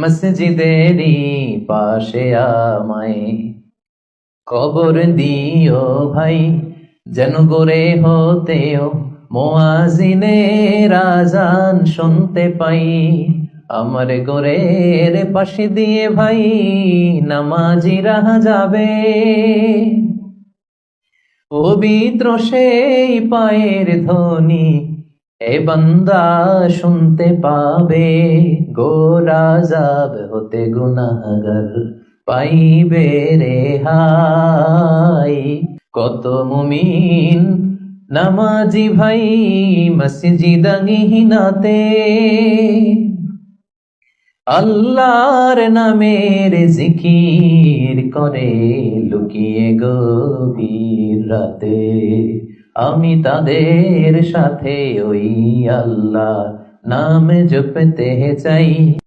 মসজিদেরই পাশে আমায় কবর দিও ভাই, যেন গড়ে হতেও মোয়াজিনের আজান শুনতে পাই। আমার গোরের পাশে দিয়ে ভাই নামাজিরা যাবে। পবিত্র সেই পায়ের ধ্বনি এ বান্দা শুনতে পাবে গো রাজাব হতে গুনাগর পাইবে রে হাই। কত মুমিন, নামাজি ভাই মসজিদাঙ্গিনাতে আল্লাহর নামের জিকির করে লুকিয়ে গভীর রাতে। আমি তাদের সাথে ওই আল্লাহ নাম জপতে চাই।